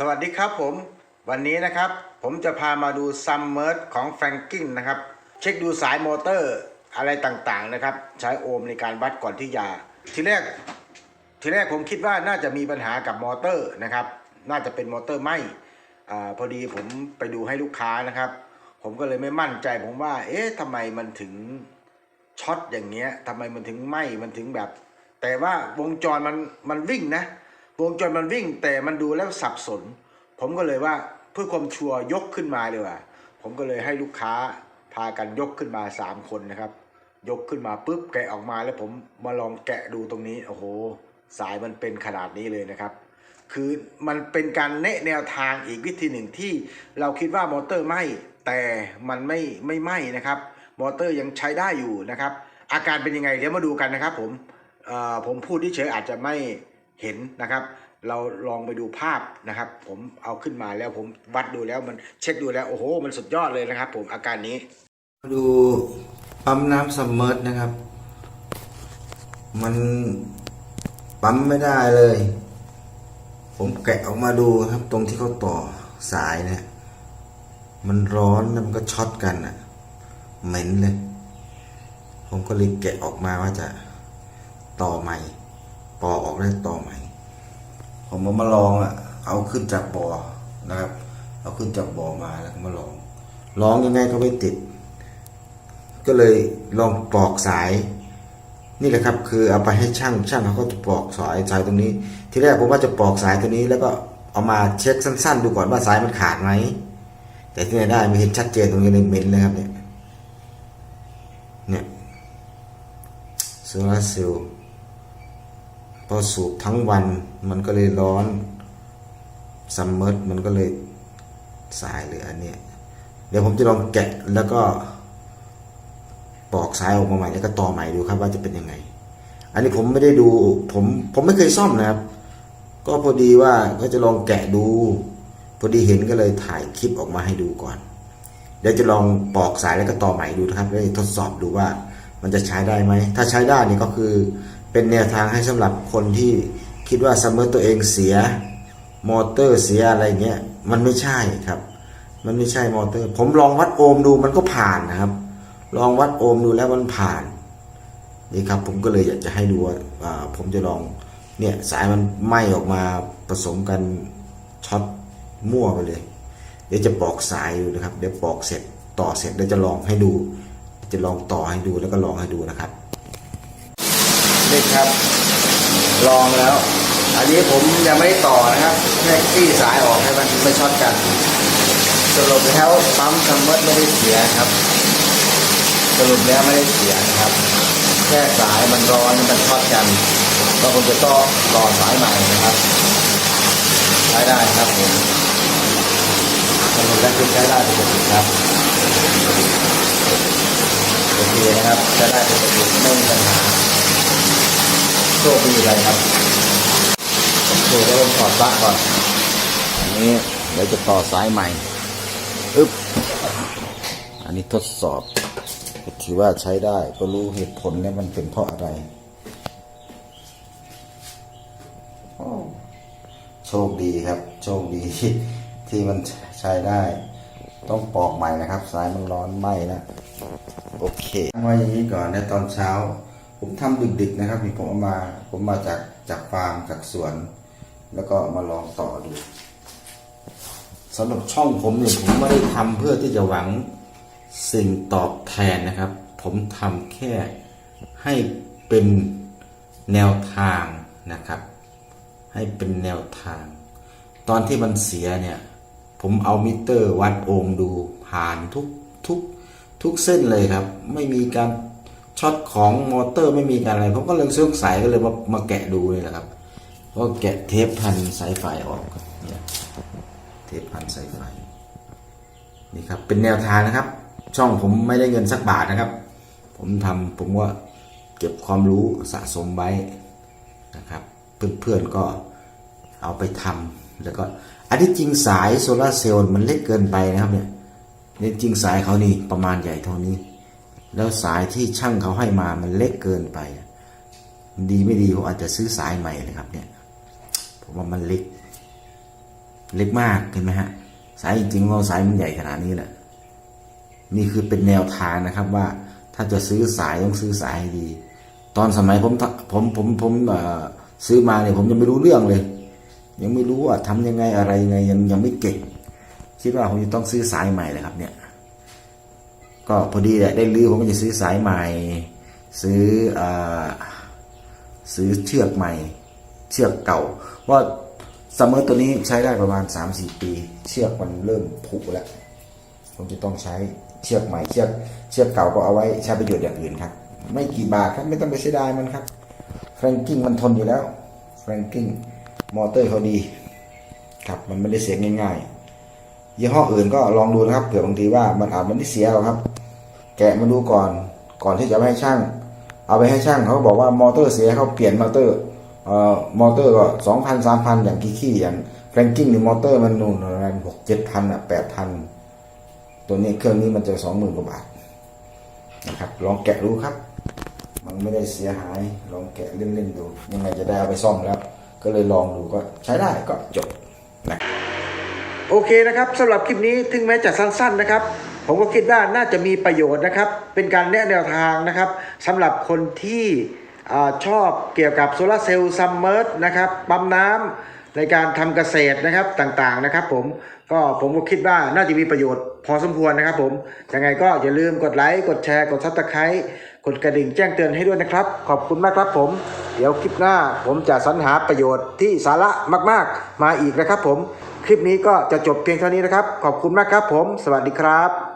สวัสดีครับผม วันนี้นะครับผมจะพามาดูซัมเมอร์ของแฟรงกิ้นนะครับเช็คดูสายมอเตอร์อะไรต่างๆนะครับ ใช้โอห์มในการวัดก่อนที่ยา ทีแรกทีแรกผมคิดว่าน่าจะมีปัญหากับมอเตอร์นะครับ น่าจะเป็นมอเตอร์ไหมอพอดีผมไปดูให้ลูกค้านะครับ ผมก็เลยไม่มั่นใจผมว่า เอ๊ะทำไมมันถึงช็อตอย่างเงี้ยทำไมมันถึงไหมมันถึงแบบ แต่ว่าวงจรมันมันวิ่งนะ วงจรมันวิ่งแต่มันดูแล้วสับสน ผมก็เลยว่าเพื่อความชัวร์ยกขึ้นมาเลยว่ะผมก็เลยให้ลูกค้าพากันยกขึ้นมาสามคนนะครับ ยกขึ้นมาปุ๊บแกะออกมาแล้วผมมาลองแกะดูตรงนี้โอ้โห สายมันเป็นขนาดนี้เลยนะครับ คือมันเป็นการแนะแนวทางอีกวิธีหนึ่งที่เราคิดว่ามอเตอร์ไหมแต่มันไม่ไม่ไหมนะครับ มอเตอร์ยังใช้ได้อยู่นะครับ อาการเป็นยังไงเดี๋ยวมาดูกันนะครับ ผมผมพูดที่เฉยอาจจะไม่ เห็นนะครับ เราลองไปดูภาพนะครับ ผมเอาขึ้นมาแล้วผมวัดดูแล้วมันเช็คดูแล้วโอ้โห มันสุดยอดเลยนะครับ ผมอาการนี้มาดูปั๊มน้ำซัมเมอร์นะครับ มันปั๊มไม่ได้เลย ผมแกะออกมาดูครับ ตรงที่เขาต่อสายเนี่ย มันร้อนแล้วมันก็ช็อตกันอะเหม็นเลย ผมก็เลยแกะออกมาว่าจะต่อใหม่ ปอออกได้ต่อใหม่ ผมเอามาลองอะเอาขึ้นจากบ่อนะครับ เอาขึ้นจากบอมาแล้วก็มาลอง ลองยังไงก็ไม่ติด ก็เลยลองปอกสาย นี่แหละครับ คือเอาไปให้ช่างช่างเขาก็จะปอกสายสายตรงนี้ ทีแรกผมว่าจะปอกสายตัวนี้ แล้วก็เอามาเช็คสั้น ๆ ดูก่อนว่าสายมันขาดไหมแต่ที่ไหนได้ไม่เห็นชัดเจนตรงนี้เลยเม็นเลยครับเนี่ยเนี่ยโซลาร์เซลล์ พอสูบทั้งวันมันก็เลยร้อนซัมเมอร์มันก็เลยสายเหลืออันเนี้ยเดี๋ยวผมจะลองแกะแล้วก็ปอกสายออกมาใหม่แล้วก็ต่อใหม่ดูครับว่าจะเป็นยังไง อันนี้ผมไม่ได้ดูผมผมไม่เคยซ่อมนะครับ ก็พอดีว่าก็จะลองแกะดู พอดีเห็นก็เลยถ่ายคลิปออกมาให้ดูก่อน เดี๋ยวจะลองปอกสายแล้วก็ต่อใหม่ดูนะครับแล้วทดสอบดูว่ามันจะใช้ได้ไหม ถ้าใช้ได้นี่ก็คือ เป็นแนวทางให้สำหรับคนที่คิดว่าซัมเมอร์ตัวเองเสีย มอเตอร์เสียอะไรเงี้ย มันไม่ใช่ครับ มันไม่ใช่มอเตอร์ ผมลองวัดโอห์มดูมันก็ผ่านนะครับ ลองวัดโอห์มดูแล้วมันผ่านนี่ครับผมก็เลยอยากจะให้ดูว่าผมจะลองเนี่ยสายมันไหม้ออกมาผสมกันช็อตมั่วไปเลย เดี๋ยวจะปอกสายดูนะครับ เดี๋ยวปอกเสร็จต่อเสร็จเดี๋ยวจะลองให้ดู จะลองต่อให้ดูแล้วก็ลองให้ดูนะครับ นี่ครับ ลองแล้ว อันนี้ผมยังไม่ต่อนะครับแค่ขี้สายออกให้มันไม่ช็อตกันสรุปแล้วปั๊มซัมเมอร์ไม่ได้เสียครับ สรุปแล้วไม่ได้เสียนะครับ แค่สายมันร้อนมันช็อตกันก็คงจะต้องต่อสายใหม่นะครับ ใช้ได้ครับผมสรุปแล้วคือใช้ได้ปกติครับโอเคนะครับใช้ได้ปกติไม่มีปัญหา คดีอะไรครับโอเคแล้วผมถอดปลั๊กก่อนอันนี้เดี๋ยวจะต่อสายใหม่อึ๊บอันนี้ทดสอบถือว่าใช้ได้ก็รู้เหตุผลแล้วมันเป็นเพราะอะไรโชคดีครับ โชคดีที่ที่มันใช้ได้ ต้องปอกใหม่นะครับ สายมันร้อนไหมนะโอเคตั้งไว้อย่างนี้ก่อนในตอนเช้า ผมทำดึกๆนะครับนี่ผมเอามาผมมาจากจากฟาร์มจากสวน แล้วก็มาลองต่อดูสำหรับช่องผมเนี่ยผมไม่ได้ทำเพื่อที่จะหวังสิ่งตอบแทนนะครับ ผมทำแค่ให้เป็นแนวทางนะครับ ให้เป็นแนวทาง ตอนที่มันเสียเนี่ย ผมเอามิเตอร์วัดโอห์มดูผ่านทุกทุกทุกเส้นเลยครับ ไม่มีการ ช็อตของมอเตอร์ไม่มีการอะไรผมก็เลยสงสัยก็เลยมามาแกะดูเลยนะครับก็แกะเทปพันสายไฟออกเนี่ยเทปพันสายไฟนี่ครับเป็นแนวทางนะครับ ช่องผมไม่ได้เงินสักบาทนะครับ ผมทำผมว่าเก็บความรู้สะสมไว้นะครับ เพื่อนๆก็เอาไปทำแล้วก็อันที่จริงสายโซลาเซลล์มันเล็กเกินไปนะครับเนี่ยนี่จริงสายเขานี่ประมาณใหญ่เท่านี้ แล้วสายที่ช่างเขาให้มามันเล็กเกินไปดีไม่ดีผมอาจจะซื้อสายใหม่เลยครับเนี่ยผมว่ามันเล็ก เล็กมากเห็นไหมฮะสายจริงๆเราสายมันใหญ่ขนาดนี้แหละนี่คือเป็นแนวทางนะครับว่าถ้าจะซื้อสายต้องซื้อสายดี ตอนสมัยผมผมผมผมซื้อมาเนี่ยผมยังไม่รู้เรื่องเลย ยังไม่รู้ว่าทำยังไงอะไรยังไงยังยังไม่เก่งคิดว่าผมจะต้องซื้อสายใหม่เลยครับเนี่ย ก็พอดีแหละได้รื้อผมก็จะซื้อสายใหม่ ซื้ออ่อซื้อเชือกใหม่ เชือกเก่า ว่าซัมเมอร์ตัวนี้ใช้ได้ประมาณ 3-4 ปี เชือกมันเริ่มผุแล้วผมจะต้องใช้เชือกใหม่เชือกเชือกเก่าก็เอาไว้ใช้ประโยชน์อย่างอื่นครับ ไม่กี่บาทครับไม่ต้องไปเสียดายมันครับแฟรงกิ้งมันทนอยู่แล้วแฟรงกิ้งมอเตอร์เขาดีครับมันไม่ได้เสียง่ายๆยี่ห้ออื่นก็ลองดูนะครับเผื่อบางทีว่ามันอาจมันไม่เสียหรอกครับ แกะมาดูก่อน ก่อนที่จะไปให้ช่าง เอาไปให้ช่างเขาบอกว่ามอเตอร์เสียเขาเปลี่ยนมอเตอร์เอ่อมอเตอร์ก็สองพันสามพันอย่างกี้ขี้อย่างแฟรงกิ้งนี่มอเตอร์มันนู่นประมาณหกเจ็ดพันอะแปดพันตัวนี้เครื่องนี้มันจะสองหมื่นกว่าบาทนะครับลองแกะดูครับ มันไม่ได้เสียหาย ลองแกะเล่นๆดู ยังไงจะได้เอาไปซ่อมแล้ว ก็เลยลองดูก็ใช้ได้ก็จบนะโอเคนะครับสำหรับคลิปนี้ถึงแม้จะสั้นๆนะครับ ผมก็คิดว่าน่าจะมีประโยชน์นะครับ เป็นการแนะแนวทางนะครับสำหรับคนที่อชอบเกี่ยวกับโซลาร์เซลล์ซัมเมอร์นะครับปั๊มน้ำในการทำเกษตรนะครับต่างๆนะครับ ผมก็ผมก็คิดว่าน่าจะมีประโยชน์พอสมควรนะครับ ผมยังไงก็อย่าลืมกดไลค์กดแชร์กดซับสไครต์กดกระดิ่งแจ้งเตือนให้ด้วยนะครับ ขอบคุณมากครับผม เดี๋ยวคลิปหน้าผมจะสรรหาประโยชน์ที่สาระมากๆ มาอีกนะครับ ผมคลิปนี้ก็จะจบเพียงเท่านี้นะครับ ขอบคุณมากครับผม สวัสดีครับ